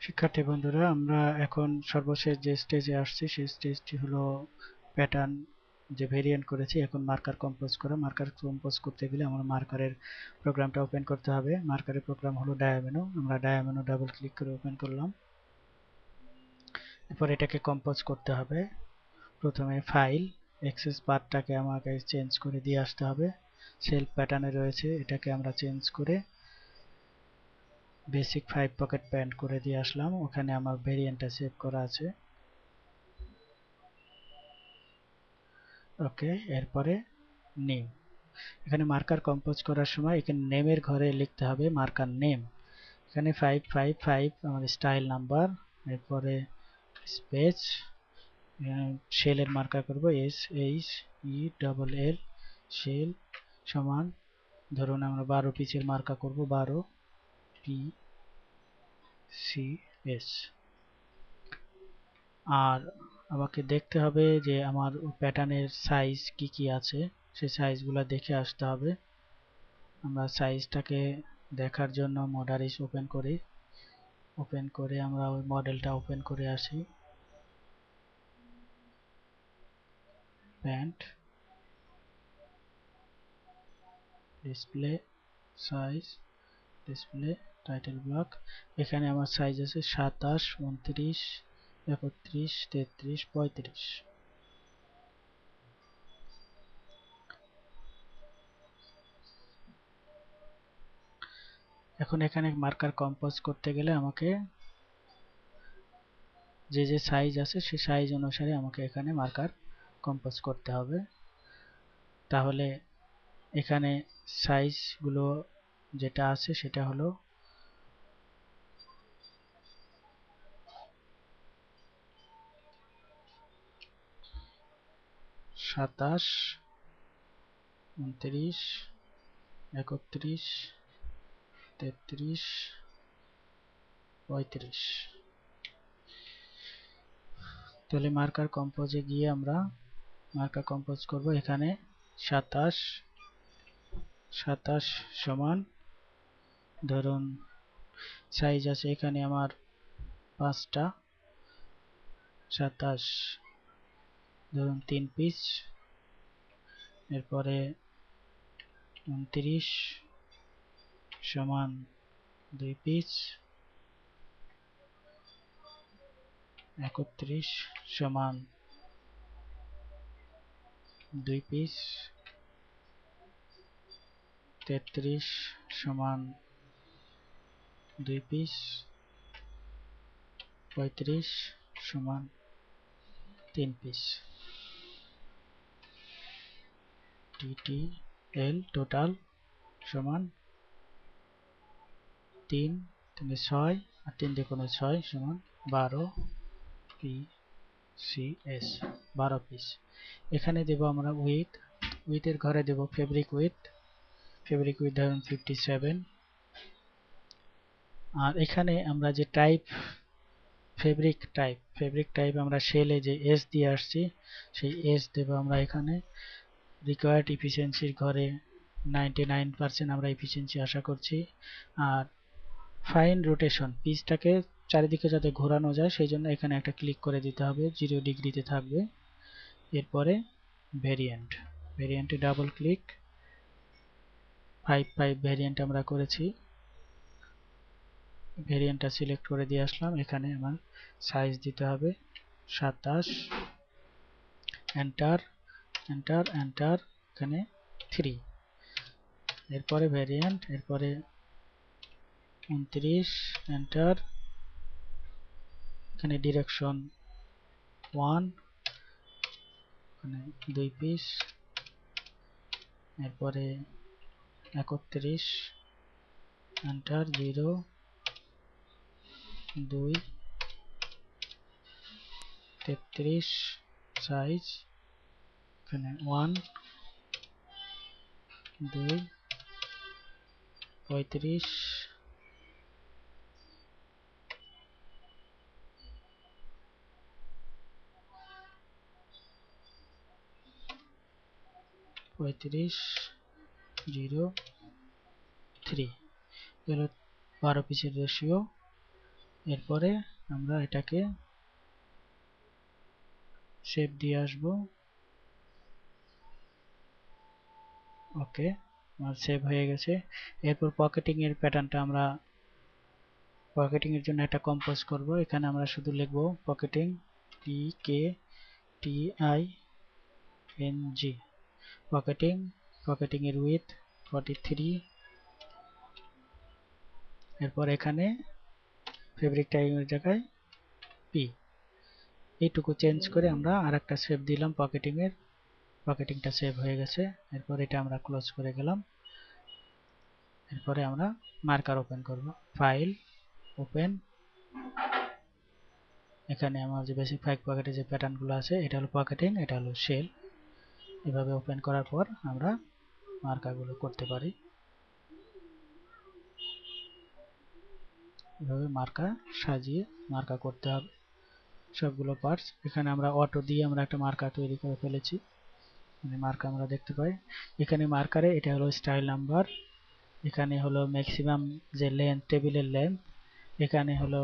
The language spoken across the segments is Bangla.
শিক্ষার্থী বন্ধুরা, আমরা এখন সর্বশেষ যে স্টেজে আসছি, সেই স্টেজটি হলো প্যাটার্ন যে ভেরিয়েন্ট করেছি। এখন মার্কার কম্পোজ করা। মার্কার কম্পোজ করতে গেলে আমার মার্কারের প্রোগ্রামটা ওপেন করতে হবে। মার্কারের প্রোগ্রাম হলো ডায়ামেনো আমরা ডায়ামেনো ডাবল ক্লিক করে ওপেন করলাম। এরপর এটাকে কম্পোজ করতে হবে। প্রথমে ফাইল এক্সেস পার্টটাকে আমাকে চেঞ্জ করে দিয়ে আসতে হবে। সেলফ প্যাটার্নে রয়েছে। এটাকে আমরা চেঞ্জ করে বেসিক ফাইভ পকেট প্যান্ট করে দিয়ে আসলাম। ওখানে আমার ভেরিয়েন্টটা সেভ করা আছে। ওকে, এরপরে নেম এখানে মার্কার কম্পোজ করার সময় এখানে নেমের ঘরে লিখতে হবে মার্কার নেম এখানে ফাইভ ফাইভ ফাইভ আমার স্টাইল নাম্বার এরপরে স্পেস শেলের মার্কার করব S H E double L shell সমান, ধরুন আমরা বারো পিচের মার্কা করব, বারো। পি সি এস আর আমাকে দেখতে হবে যে আমার প্যাটার্নের সাইজ কি কি আছে। সেই সাইজগুলো দেখে আসতে হবে। আমরা সাইজটাকে দেখার জন্য মডারিস ওপেন করি। ওপেন করে আমরা ওই মডেলটা ওপেন করে আসি। Pant display size display title block এখানে আমার সাইজ আছে সাতাশ, উনত্রিশ, একত্রিশ, তেত্রিশ, পঁয়ত্রিশ। এখন এখানে মার্কার কম্পোজ করতে গেলে আমাকে যে যে সাইজ আছে সেই সাইজ অনুসারে আমাকে এখানে মার্কার কম্পোজ করতে হবে। তাহলে এখানে সাইজগুলো যেটা আছে সেটা হলো সাতাশ, উনত্রিশ, একত্রিশ, তেত্রিশ, পঁয়ত্রিশ। তাহলে মার্কার কম্পোজে গিয়ে আমরা মার্কার কম্পোজ করব এখানে সাতাশ সাতাশ সমান ধরুন সাইজ আছে এখানে আমার পাঁচটা, সাতাশ, ধরুন তিন পিস এরপরে উনত্রিশ সমান দুই পিস একত্রিশ সমান দুই পিস তেত্রিশ সমান দুই পিস, পঁয়ত্রিশ সমান তিন পিস। টিটি এল টোটাল সমান তিন তিনে ছয় আর তিন দেখুন ছয় সমান বারো পি সি এস, বারো পিস। এখানে দেব আমরা উইথ উইথের ঘরে দেব ফেব্রিক উইথ ফেব্রিক উইথ ধরুন ফিফটি সেভেন আর এখানে আমরা যে type fabric type fabric type আমরা সেলে যে এস দিয়ে আসছি, সেই এস দেব আমরা এখানে। রিকোয়ার্ড ইফিসিয়েন্সির ঘরে নাইনটি নাইন পার্সেন্ট আমরা ইফিসিয়েন্সি আশা করছি। আর ফাইন রোটেশন পিসটাকে চারিদিকে যাতে ঘোরানো যায়, সেই জন্য এখানে একটা ক্লিক করে দিতে হবে জিরো ডিগ্রিতে থাকবে। এরপরে variant ভেরিয়েন্টে double click five five variant আমরা করেছি। ভেরিয়েন্টটা সিলেক্ট করে দিয়ে আসলাম। এখানে আমার সাইজ দিতে হবে সাতাশ। এন্টার এন্টার এন্টার এখানে থ্রি এরপরে ভেরিয়েন্ট এরপরে উনত্রিশ। এন্টার এখানে ডিরেকশন ওয়ান এখানে দুই পিস এরপরে একত্রিশ। এন্টার জিরো দুই তেত্রিশ সাইজ এখানে ওয়ান দুই পঁয়ত্রিশ পঁয়ত্রিশ জিরো থ্রি হলো বারো পিসের রেশিও এরপরে আমরা এটাকে শেপ দিয়ে আসব। ওকে আমার সেভ হয়ে গেছে। এরপর পকেটিং এর প্যাটার্নটা আমরা পকেটিং এর জন্য একটা কম্পোজ করব। এখানে আমরা শুধু লিখব pocketing P K T I N G pocketing pocketing এর উইথ 43 এরপর এখানে ফেব্রিক টাইমের জায়গায় পি এইটুকু চেঞ্জ করে আমরা আর একটা শেপ দিলাম পকেটিং এর। পকেটিংটা সেভ হয়ে গেছে। এরপর এটা আমরা ক্লোজ করে গেলাম। এরপরে আমরা মার্কার ওপেন করব। ফাইল ওপেন এখানে আমার যে বেসিক ফাইভ পকেটে যে প্যাটার্নগুলো আছে, এটা হলো পকেটিং এটা হলো শেল এভাবে ওপেন করার পর আমরা মার্কারগুলো করতে পারি। এভাবে মার্কা সাজিয়ে মার্কা করতে হবে। সবগুলো পার্টস এখানে আমরা অটো দিয়ে আমরা একটা মার্কা তৈরি করে ফেলেছি। মানে মার্কা আমরা দেখতে পাই। এখানে মার্কারে এটা হলো স্টাইল নাম্বার এখানে হলো ম্যাক্সিমাম যে লেন্থ টেবিলের লেন্থ এখানে হলো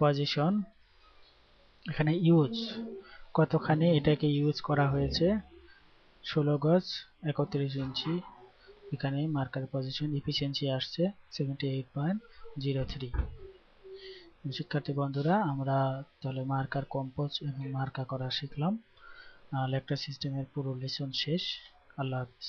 পজিশন এখানে ইউজ কতখানি এটাকে ইউজ করা হয়েছে, ষোলো গজ একত্রিশ ইঞ্চি। এখানে মার্কার পজিশন ইফিসিয়েন্সি আসছে seventy eight point zero three শিক্ষার্থী বন্ধুরা, আমরা তাহলে মার্কার কম্পোজ এবং মার্কা করা শিখলাম। লেকচার সিস্টেমের পুরো লেসন শেষ। আল্লাহ হাফিজ।